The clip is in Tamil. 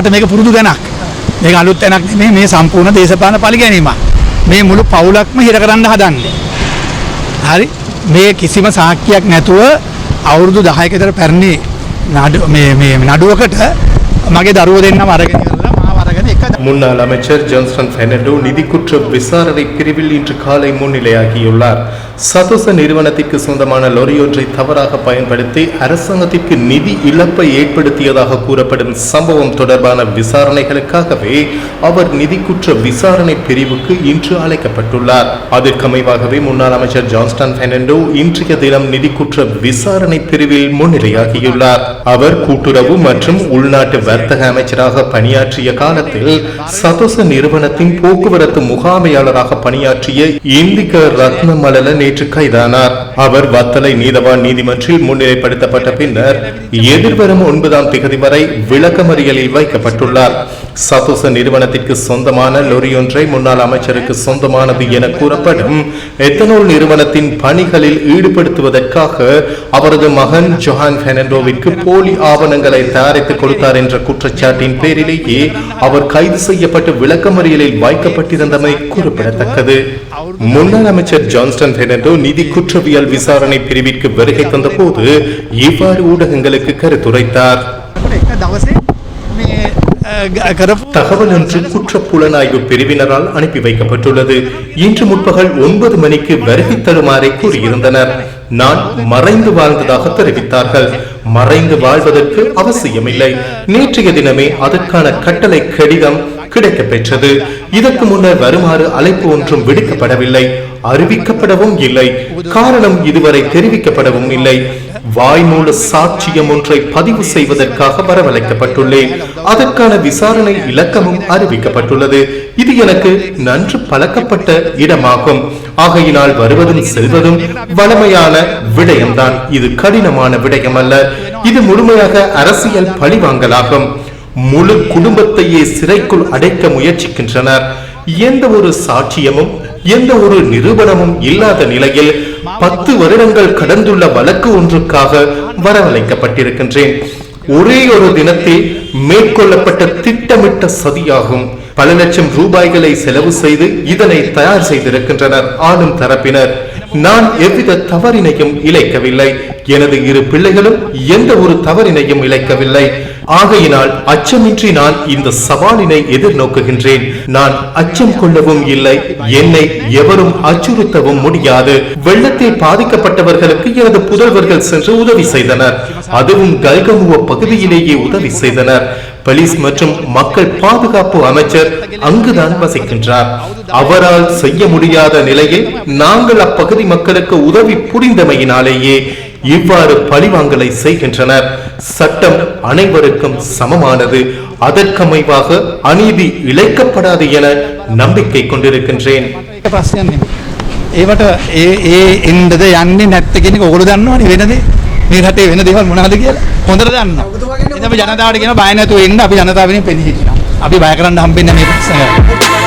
මට මේක පුරුදු දැනක් මේක අලුත් තැනක් නෙමෙයි මේ සම්පූර්ණ දේශපාලන පරිගැනීමක්. මේ මුළු පවුලක්ම හිර කරන්න හදන්නේ. හරි? මේ කිසිම සාක්කියක් නැතුව අවුරුදු 10ක විතර පැරණි නඩු මේ මේ නඩුවකට මගේ දරුවෝ දෙන්නම අරගෙන முன்னாள் அமைச்சர் ஜான்சன் பெர்னாண்டோ நிதி குற்ற விசாரணை பிரிவில் இன்று காலை முன்னிலையாகியுள்ளார். சதோச நிறுவனத்திற்கு சொந்தமான லொரியொன்றை தவறாக பயன்படுத்தி அரசாங்கத்திற்கு நிதி இழப்பை ஏற்படுத்தியதாக கூறப்படும் சம்பவம் தொடர்பான விசாரணைகளுக்காகவே அவர் நிதி குற்ற விசாரணை பிரிவுக்கு இன்று அழைக்கப்பட்டுள்ளார். அதற்கமைவாகவே முன்னாள் அமைச்சர் ஜான்ஸ்டன் பெர்னாண்டோ இன்றைய தினம் நிதி குற்ற விசாரணை பிரிவில் முன்னிலையாகியுள்ளார். அவர் கூட்டுறவு மற்றும் உள்நாட்டு வர்த்தக அமைச்சராக பணியாற்றிய காலத்தில் சதோச நிறுவனத்தின் போக்குவரத்து முகாமையாளராக பணியாற்றிய இந்திக ரத்னமலல நேற்று கைதானார். அவர் வத்தலை நீதவான் நீதிமன்றில் முன்னிலைப்படுத்தப்பட்ட பின்னர் எதிர்வரும் ஒன்பதாம் திகதி வரை விளக்கமறியலில் வைக்கப்பட்டுள்ளார். சதோச நிறுவனத்திற்கு சொந்தமான லொரியொன்றை முன்னாள் அமைச்சருக்கு சொந்தமானது என கூறப்படும் எத்தனோல் நிறுவனத்தின் பணிகளில் ஈடுபடுத்துவதற்காக அவரது மகன் ஜொஹான் பெர்னாண்டோவிற்கு போலி ஆவணங்களை தயாரித்துக் கொடுத்தார் என்ற குற்றச்சாட்டின் பேரிலேயே அவர் கைது செய்யப்பட்டு விளக்கமறியலில் வைக்கப்பட்டிருந்தமை குறிப்பிடத்தக்கது. முன்னாள் அமைச்சர் ஜான்ஸ்டன் பெர்னாண்டோ நிதி குற்றவியல் விசாரணை பிரிவிற்கு வருகை தந்த இவ்வாறு ஊடகங்களுக்கு கருத்துரைத்தார். தகவல் ஒன்று குற்ற புலனாய்வு பிரிவினரால் அனுப்பி வைக்கப்பட்டுள்ளது. இன்று முற்பகல் ஒன்பது மணிக்கு வருகை தருமாறே கூறியிருந்தனர். நான் மறைந்து வாழ்ந்ததாக தெரிவித்தார்கள். மறைந்து வாழ்வதற்கு அவசியமில்லை. நேற்றைய தினமே அதற்கான கட்டளை கடிதம் கிடைக்க பெற்றது. இதற்கு முன்னர் வருமாறு அழைப்பு ஒன்றும் விடுக்கப்படவில்லை. அறிவிக்கப்படவும் இல்லை. காரணம் இதுவரை தெரிவிக்கப்படவும் இல்லை. வாய்மூல சாட்சியம் ஒன்றை பதிவு செய்வதற்காக வரவழைக்கப்பட்டுள்ளேன். அதற்கான விசாரணை இலக்கமும் அறிவிக்கப்பட்டுள்ளது. இது எனக்கு நன்று பழக்கப்பட்ட இடமாகும். ஆகையினால் வருவதும் செல்வதும் வளமையான விடயம்தான். இது கடினமான விடயம் அல்ல இது முழுமையாக அரசியல் பழிவாங்கலாகும். முழு குடும்பத்தையே சிறைக்குள் அடைக்க முயற்சிக்கின்றனர். எந்த ஒரு சாட்சியமும் எந்த ஒரு நிரூபணமும் இல்லாத நிலையில் பத்து வருடங்கள் கடந்துள்ள வழக்கு ஒன்றுக்காக வரவழைக்கப்பட்டிருக்கின்றேன். ஒரே ஒரு தினத்தில் மேற்கொள்ளப்பட்ட திட்டமிட்ட சதியாகும். பல லட்சம் ரூபாய்களை செலவு செய்து இதனை தயார் செய்திருக்கின்றனர் ஆளும் தரப்பினர். நான் எவ்வித தவறினையும் இழைக்கவில்லை. எனது இரு பிள்ளைகளும் எந்த ஒரு தவறினையும் இழைக்கவில்லை. ஆகையினால் அச்சமின்றி நான் இந்த சவாலினை எதிர்நோக்குகின்றேன். நான் அச்சம் கொள்ளவும் இல்லை. என்னை எவரும் அச்சுறுத்தவும் முடியாது. வெள்ளத்தில் பாதிக்கப்பட்டவர்களுக்கு எனது புதல்வர்கள் சென்று உதவி செய்தனர். அதுவும் கல்கமுவ பகுதியிலேயே உதவி செய்தனர். போலீஸ் மற்றும் மக்கள் பாதுகாப்பு அமைச்சர் அங்குதான் வசிக்கின்றார் அவரால் செய்ய முடியாத நிலையில் நாங்கள் அப்பகுதி மக்களுக்கு உதவி புரிந்தமையினாலேயே இவ்வாறு பழிவாங்கலை செய்கின்றனர் சட்டம் அனைவருக்கும் சமமானது அதற்கமைவாக அநீதி இழைக்கப்படாது என நம்பிக்கை கொண்டிருக்கின்றேன் එක ප්‍රශ්නයක් නෙමෙයි. ඒවට ඒ ඒ එන්නද යන්නේ නැත්ත කියන එක ඔයගොල්ලෝ දන්නවනේ වෙනද මේ රටේ වෙන දේවල් මොනවද කියලා හොඳට දන්නවා. ඉතින් අපි ජනතාවට කියන බය නැතුව එන්න අපි ජනතාව වෙනින් පෙනී හිටිනවා. අපි බය කරන්න හම්බෙන්නේ මේ ප්‍රශ්නය.